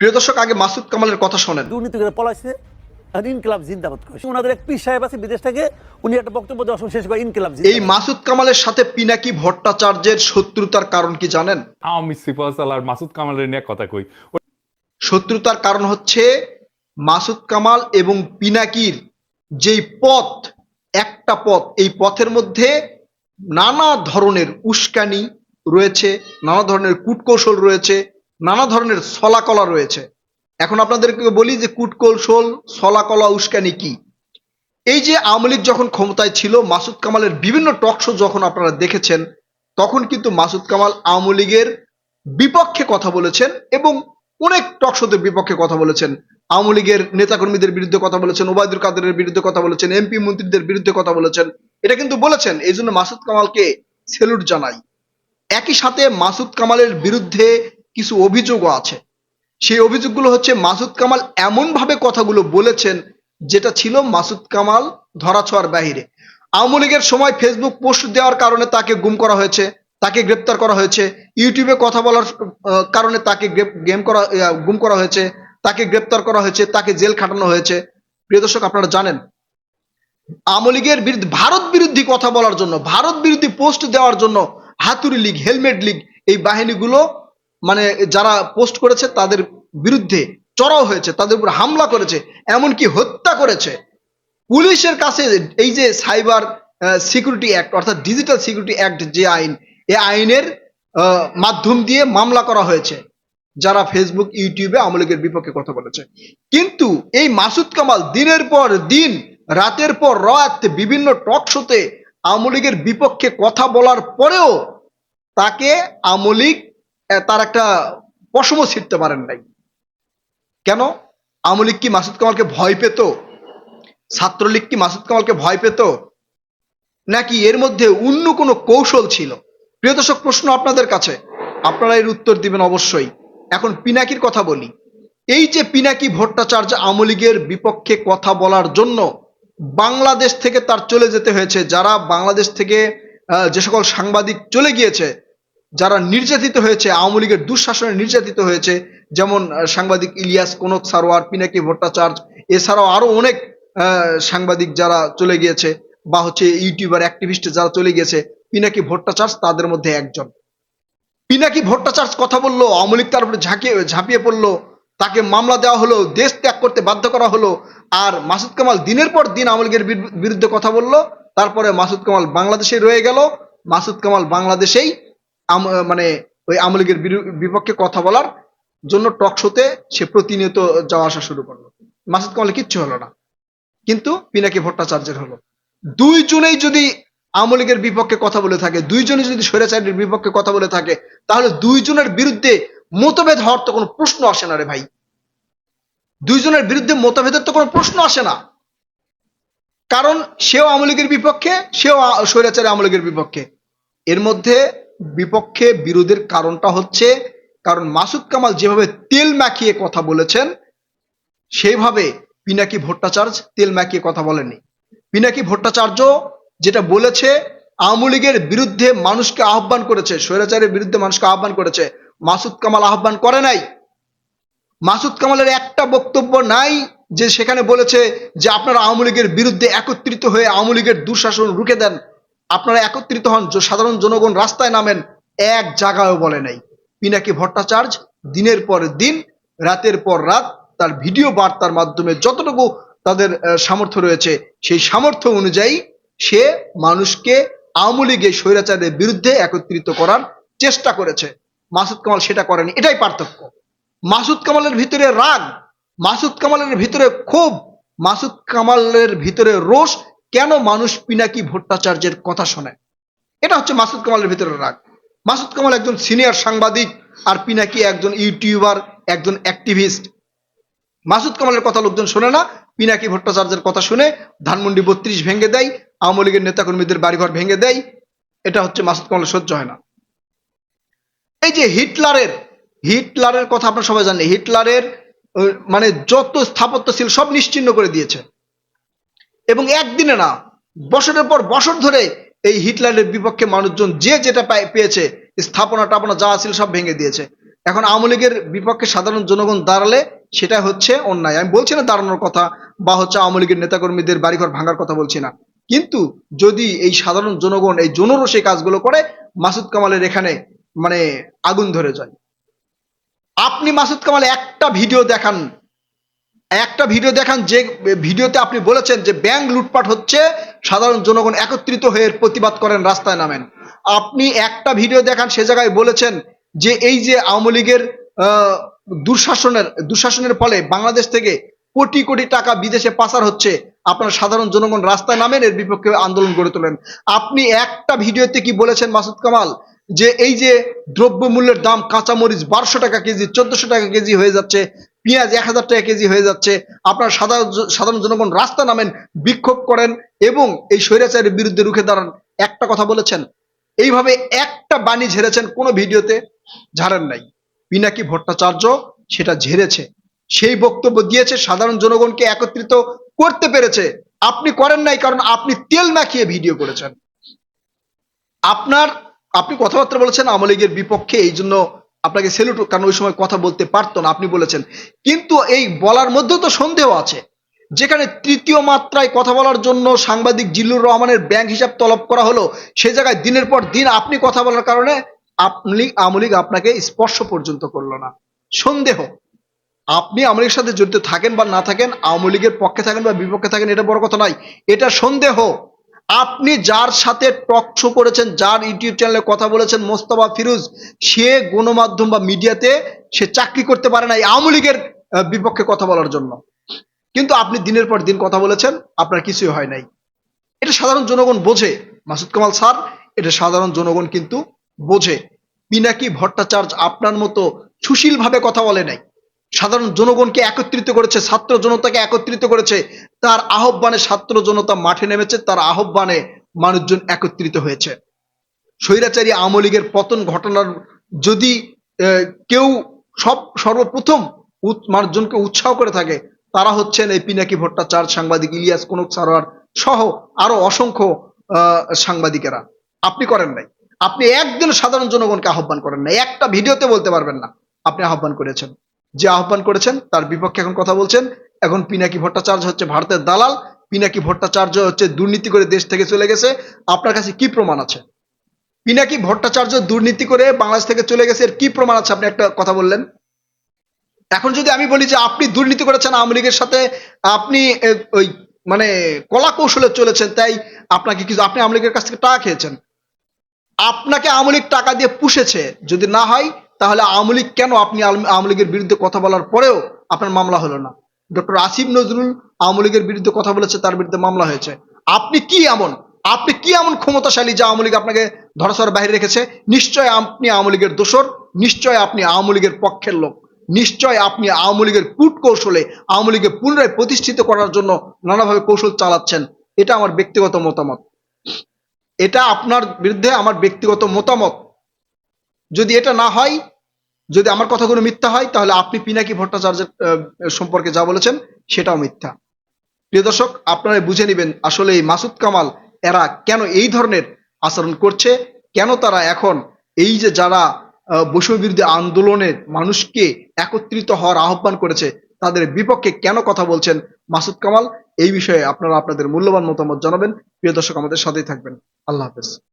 প্রিয় দর্শক আগে মাসুদ কামালের কথা শোনেন। দুর্নীতি করে পলাইছে আর ইনকলাব জিন্দাবাদ করেছে। ওনাদের এক পীর সাহেব আছে বিদেশ থেকে উনি একটা বক্তব্য দেওয়ার সময় শেষ করে ইনকলাব এই মাসুদ কামালের সাথে পিনাকি ভট্টাচার্যের শত্রুতার কারণ কি জানেন? আমি সিফাসাল আর মাসুদ কামালের নিয়ে কথা কই। শত্রুতার কারণ হচ্ছে মাসুদ কামাল এবং পিনাকির যেই পথ একটা পথ এই পথের মধ্যে নানা ধরনের উস্কানি রয়েছে নানা ধরনের কূটকৌশল রয়েছে নানা ধরনের ছলাকলা রয়েছে। এখন আপনাদেরকে বলি যে কূটকৌশল ছলাকলা, উস্কানি কি? এই যে আওয়ামী লীগ যখন ক্ষমতায় ছিল, মাসুদ কামালের বিভিন্ন টক শো যখন আপনারা দেখেছেন, তখন কিন্তু মাসুদ কামাল আওয়ামী লীগের বিপক্ষে কথা বলেছেন এবং অনেক টক শোদের বিপক্ষে কথা বলেছেন। আওয়ামী লীগের নেতাকর্মীদের বিরুদ্ধে কথা বলেছেন, ওবায়দুল কাদেরের বিরুদ্ধে কথা বলেছেন, এমপি মন্ত্রীদের বিরুদ্ধে কথা বলেছেন। এটা কিন্তু বলেছেন, এই জন্য মাসুদ কামালকে সেলুট জানাই। একই সাথে মাসুদ কামালের বিরুদ্ধে কিছু অভিযোগও আছে। সেই অভিযোগগুলো হচ্ছে মাসুদ কামাল এমনভাবে কথাগুলো বলেছেন যেটা ছিল মাসুদ কামাল ধরাছোঁয়ার বাহিরে। আওয়ামী লীগের সময় ফেসবুক পোস্ট দেওয়ার কারণে তাকে গুম করা হয়েছে, তাকে গ্রেপ্তার করা হয়েছে, ইউটিউবে কথা বলার কারণে তাকে গেম করা গুম করা হয়েছে, তাকে গ্রেপ্তার করা হয়েছে, তাকে জেল খাটানো হয়েছে। প্রিয় দর্শক, আপনারা জানেন, আওয়ামী লীগের বিরুদ্ধে, ভারত বিরোধী কথা বলার জন্য, ভারত বিরোধী পোস্ট দেওয়ার জন্য হাতুড়ি লীগ, হেলমেট লীগ এই বাহিনীগুলো মানে যারা পোস্ট করেছে তাদের বিরুদ্ধে চড়াও হয়েছে তাদের উপর হামলা করেছে এমনকি হত্যা করেছে। পুলিশের কাছে এই যে সাইবার সিকিউরিটি অ্যাক্ট অর্থাৎ ডিজিটাল সিকিউরিটি অ্যাক্ট যে আইন এ আইনের মাধ্যম দিয়ে মামলা করা হয়েছে যারা ফেসবুক ইউটিউবে আওয়ামী লীগের বিপক্ষে কথা বলেছে। কিন্তু এই মাসুদ কামাল দিনের পর দিন রাতের পর রাত বিভিন্ন টক শোতে আওয়ামী লীগের বিপক্ষে কথা বলার পরেও তাকে আহ, তার একটা পশম ছিটতে পারেন নাই। কেন? আওয়ামী লীগ কি মাসুদ কামালকে ভয় পেত? ছাত্রলীগ কি মাসুদ কামালকে ভয় পেত? নাকি এর মধ্যে অন্য কোনো কৌশল ছিল? প্রিয় দর্শক, প্রশ্ন আপনাদের কাছে। আপনারা এর উত্তর দিবেন অবশ্যই। এখন পিনাকির কথা বলি। এই যে পিনাকি ভট্টাচার্য আওয়ামী লীগের বিপক্ষে কথা বলার জন্য বাংলাদেশ থেকে তার চলে যেতে হয়েছে, যারা বাংলাদেশ থেকে যে সকল সাংবাদিক চলে গিয়েছে যারা নির্যাতিত হয়েছে, আওয়ামী লীগের দুঃশাসনে নির্যাতিত হয়েছে, যেমন সাংবাদিক ইলিয়াস কনক, সারোয়ার, পিনাকি ভট্টাচার্য, এছাড়াও আরও অনেক সাংবাদিক যারা চলে গিয়েছে, বা হচ্ছে ইউটিউবার, অ্যাক্টিভিস্ট যারা চলে গিয়েছে, পিনাকি ভট্টাচার্য তাদের মধ্যে একজন। পিনাকি ভট্টাচার্য কথা বলল, আওয়ামী লীগ তার উপরে ঝাঁকিয়ে, ঝাঁপিয়ে পড়ল, তাকে মামলা দেওয়া হলো, দেশ ত্যাগ করতে বাধ্য করা হলো, আর মাসুদ কামাল দিনের পর দিন আওয়ামী লীগের বিরু- বিরুদ্ধে কথা বলল, তারপরে মাসুদ কামাল বাংলাদেশে রয়ে গেল, মাসুদ কামাল বাংলাদেশেই মানে ওই আওয়ামী লীগের বিপক্ষে কথা বলার জন্য টক শোতে সে প্রতিনিয়ত যাওয়া আসা শুরু করল। মাসুদ কামাল কিচ্ছু হলো না। কিন্তু পিনাকি ভট্টাচার্যের হলো। দুইজনেই যদি আওয়ামী লীগের বিপক্ষে কথা বলে থাকে, দুইজনে যদি স্বৈরাচারীর বিপক্ষে কথা বলে থাকে, তাহলে দুইজনের বিরুদ্ধে মতভেদ হওয়ার তো কোনো প্রশ্ন আসে না রে ভাই। দুইজনের বিরুদ্ধে মতভেদের তো কোনো প্রশ্ন আসে না। কারণ সেও আওয়ামী লীগের বিপক্ষে, সেও স্বৈরাচারী আওয়ামী লীগের বিপক্ষে। এর মধ্যে বিপক্ষে বিরোধের কারণটা হচ্ছে, কারণ মাসুদ কামাল যেভাবে তেল মাখিয়ে কথা বলেছেন, সেইভাবে পিনাকি ভট্টাচার্য তেল মাখিয়ে কথা বলেনি পিনাকি ভট্টাচার্য যেটা বলেছে, আওয়ামী লীগের বিরুদ্ধে মানুষকে আহ্বান করেছে, স্বৈরাচারের বিরুদ্ধে মানুষকে আহ্বান করেছে, মাসুদ কামাল আহ্বান করে নাই। মাসুদ কামালের একটা বক্তব্য নাই যে সেখানে বলেছে যে আপনারা আওয়ামী লীগের বিরুদ্ধে একত্রিত হয়ে আওয়ামী লীগের দুঃশাসন রুখে দেন। আপনারা একত্রিত হন সাধারণ জনগণ রাস্তায় নামেন, এক জায়গায়ও বলে নাই। পিনাকি ভট্টাচার্য দিনের পর দিন, রাতের পর রাত, তার ভিডিও বার্তার মাধ্যমে যতটুকু তাদের সামর্থ্য রয়েছে, সেই সামর্থ্য অনুযায়ী সে মানুষকে আওয়ামী লীগের স্বৈরাচারের বিরুদ্ধে একত্রিত করার চেষ্টা করেছে। মাসুদ কামাল সেটা করেনি, এটাই পার্থক্য। মাসুদ কামালের ভিতরে রাগ, মাসুদ কামালের ভিতরে ক্ষোভ, মাসুদ কামালের ভিতরে রোষ কেন মানুষ পিনাকি ভট্টাচার্যের কথা শোনে? এটা হচ্ছে মাসুদ কামালের ভিতরে রাগ। মাসুদ কামাল একজন সিনিয়র সাংবাদিক আর পিনাকি একজন ইউটিউবার, একজন অ্যাক্টিভিস্ট। মাসুদ কামালের কথা লোকজন শোনে না, পিনাকি ভট্টাচার্যের কথা শুনে ধানমন্ডি বত্রিশ ভেঙে দেয়, আওয়ামী লীগের নেতাকর্মীদের বাড়িঘর ভেঙে দেয়, এটা হচ্ছে মাসুদ কামালের সহ্য হয় না। এই যে হিটলারের হিটলারের কথা আপনারা সবাই জানেন, হিটলারের মানে যত স্থাপত্য ছিল সব নিশ্চিহ্ন করে দিয়েছে। এবং একদিনে না, বছরের পর বছর ধরে এই হিটলারের বিপক্ষে মানুষজন যে যেটা পায়- পেয়েছে, স্থাপনা টাপনা যা ছিল সব ভেঙে দিয়েছে। এখন আওয়ামী লীগের বিপক্ষে সাধারণ জনগণ দাঁড়ালে সেটা হচ্ছে অন্যায়। আমি বলছি না দাঁড়ানোর কথা বা হচ্ছে আওয়ামী লীগের নেতাকর্মীদের বাড়িঘর ভাঙার কথা বলছি না। কিন্তু যদি এই সাধারণ জনগণ এই জনরসে কাজগুলো করে, মাসুদ কামালের এখানে মানে আগুন ধরে যায়। আপনি মাসুদ কামাল একটা ভিডিও দেখান একটা ভিডিও দেখান, যে ভিডিওতে আপনি বলেছেন যে ব্যাংক লুটপাট হচ্ছে, সাধারণ জনগণ একত্রিত হয়ে প্রতিবাদ করেন, রাস্তায় নামেন। আপনি একটা ভিডিও দেখান, সে জায়গায় বলেছেন যে এই যে আওয়ামী লীগের দুঃশাসনের দুঃশাসনের ফলে বাংলাদেশ থেকে কোটি কোটি টাকা বিদেশে পাচার হচ্ছে, আপনার সাধারণ জনগণ রাস্তায় নামেন, এর বিপক্ষে আন্দোলন গড়ে তোলেন। আপনি একটা ভিডিওতে কি বলেছেন, মাসুদ কামাল, যে এই যে দ্রব্যমূল্যের দাম কাঁচামরিচ বারোশো টাকা কেজি, চোদ্দশো টাকা কেজি হয়ে যাচ্ছে পেঁয়াজ এক হাজার টাকা কেজি হয়ে যাচ্ছে। আপনার সাধারণ সাধারণ জনগণ রাস্তা নামেন, বিক্ষোভ করেন এবং এই স্বৈরাচারের বিরুদ্ধে রুখে দাঁড়ান। একটা কথা বলেছেন, এইভাবে একটা বাণী ঝেড়েছেন কোনো ভিডিওতে ঝাড়েন নাই। পিনাকি ভট্টাচার্য সেটা ঝেড়েছে। সেই বক্তব্য দিয়েছে, সাধারণ জনগণকে একত্রিত করতে পেরেছে। আপনি করেন নাই কারণ আপনি তেল মাখিয়ে ভিডিও করেছেন। আপনার, আপনি কথাবার্তা বলেছেন আওয়ামী লীগের বিপক্ষে, এই জন্য আপনাকে সেলুট কারণ ওই সময় কথা বলতে পারতো না, আপনি বলেছেন। কিন্তু এই বলার মধ্যেও তো সন্দেহ আছে। যেখানে তৃতীয় মাত্রায় কথা বলার জন্য সাংবাদিক জিল্লুর রহমানের ব্যাংক হিসাব তলব করা হলো, সে জায়গায় দিনের পর দিন আপনি কথা বলার কারণে আপনি, আওয়ামী লীগ আপনাকে স্পর্শ পর্যন্ত করল না। সন্দেহ। আপনি আওয়ামী লীগের সাথে জড়িত থাকেন বা না থাকেন, আওয়ামী লীগের পক্ষে থাকেন বা বিপক্ষে থাকেন, এটা বড় কথা নয়। এটা সন্দেহ। আপনি যার সাথে টক শো করেছেন, যার ইউটিউব চ্যানেলে কথা বলেছেন, মোস্তফা ফিরোজ, সে গণমাধ্যম বা মিডিয়াতে সে চাকরি করতে পারে না এই আওয়ামী লীগের বিপক্ষে কথা বলার জন্য। কিন্তু আপনি দিনের পর দিন কথা বলেছেন, আপনার কিছুই হয় নাই। এটা সাধারণ জনগণ বোঝে, মাসুদ কামাল স্যার, এটা সাধারণ জনগণ কিন্তু বোঝে। পিনাকি ভট্টাচার্য আপনার মতো সুশীলভাবে কথা বলে নাই। সাধারণ জনগণকে একত্রিত করেছে, ছাত্র জনতাকে একত্রিত করেছে তার আহ্বানে ছাত্র জনতা মাঠে নেমেছে, তার আহ্বানে মানুষজন একত্রিত হয়েছে। স্বৈরাচারী আওয়ামী লীগের পতন ঘটনার যদি কেউ সব, সর্বপ্রথম মানুষজনকে উৎসাহ করে থাকে, তারা হচ্ছেন এই পিনাকি ভট্টাচার্য, সাংবাদিক ইলিয়াস কনক সারোয়ার সহ আরও অসংখ্য সাংবাদিকেরা। আপনি করেন নাই। আপনি একদিন সাধারণ জনগণকে আহ্বান করেন নাই। একটা ভিডিওতে বলতে পারবেন না। আপনি আহ্বান করেছেন। যে আহ্বান করেছেন, তার বিপক্ষে এখন কথা বলছেন। এখন পিনাকি ভট্টাচার্য হচ্ছে ভারতের দালাল, পিনাকি ভট্টাচার্য হচ্ছে দুর্নীতি করে দেশ থেকে চলে গেছে। আপনার কাছে কি প্রমাণ আছে? পিনাকি ভট্টাচার্য দুর্নীতি করে বাংলাদেশ থেকে চলে গেছে, এর কি প্রমাণ আছে? আপনি একটা কথা বললেন। এখন যদি আমি বলি যে আপনি দুর্নীতি করেছেন আওয়ামী লীগের সাথে, আপনি ওই মানে কলা কৌশলে চলেছেন, তাই আপনাকে কিছু আপনি আওয়ামী লীগের কাছ থেকে টাকা খেয়েছেন? আপনাকে আওয়ামী লীগ টাকা দিয়ে পুষেছে। যদি না হয়, তাহলে আওয়ামী লীগ কেন আপনি আওয়ামী লীগের বিরুদ্ধে কথা বলার পরেও আপনার মামলা হলো না? ডক্টর আসিফ নজরুল আওয়ামী লীগের বিরুদ্ধে কথা বলেছে, তার বিরুদ্ধে মামলা হয়েছে। আপনি কি এমন? আপনি কি এমন ক্ষমতাশালী যে আওয়ামী লীগ আপনাকে ধরাছড় বাইরে রেখেছে? নিশ্চয় আপনি আওয়ামী লীগের দোসর নিশ্চয় আপনি আওয়ামী লীগের পক্ষের লোক, নিশ্চয় আপনি আওয়ামী লীগের কূট কৌশলে আওয়ামী লীগকে পুনরায় প্রতিষ্ঠিত করার জন্য নানাভাবে কৌশল চালাচ্ছেন, এটা আমার ব্যক্তিগত মতামত। এটা আপনার বিরুদ্ধে আমার ব্যক্তিগত মতামত। যদি এটা না হয় যদি আমার কথাগুলো মিথ্যা হয় তাহলে আপনি পিনাকি ভট্টাচার্যের সম্পর্কে যা বলেছেন সেটাও মিথ্যা। প্রিয় দর্শক আপনারা বুঝে নেবেন আসলে এই মাসুদ কামাল এরা কেন এই ধরনের আচরণ করছে কেন তারা এখন এই যে যারা আহ, বৈষম্য বিরোধী আন্দোলনের মানুষকে একত্রিত হওয়ার আহ্বান করেছে তাদের বিপক্ষে কেন কথা বলছেন মাসুদ কামাল এই বিষয়ে আপনারা আপনাদের মূল্যবান মতামত জানাবেন। প্রিয় দর্শক আমাদের সাথেই থাকবেন। আল্লাহ হাফেজ।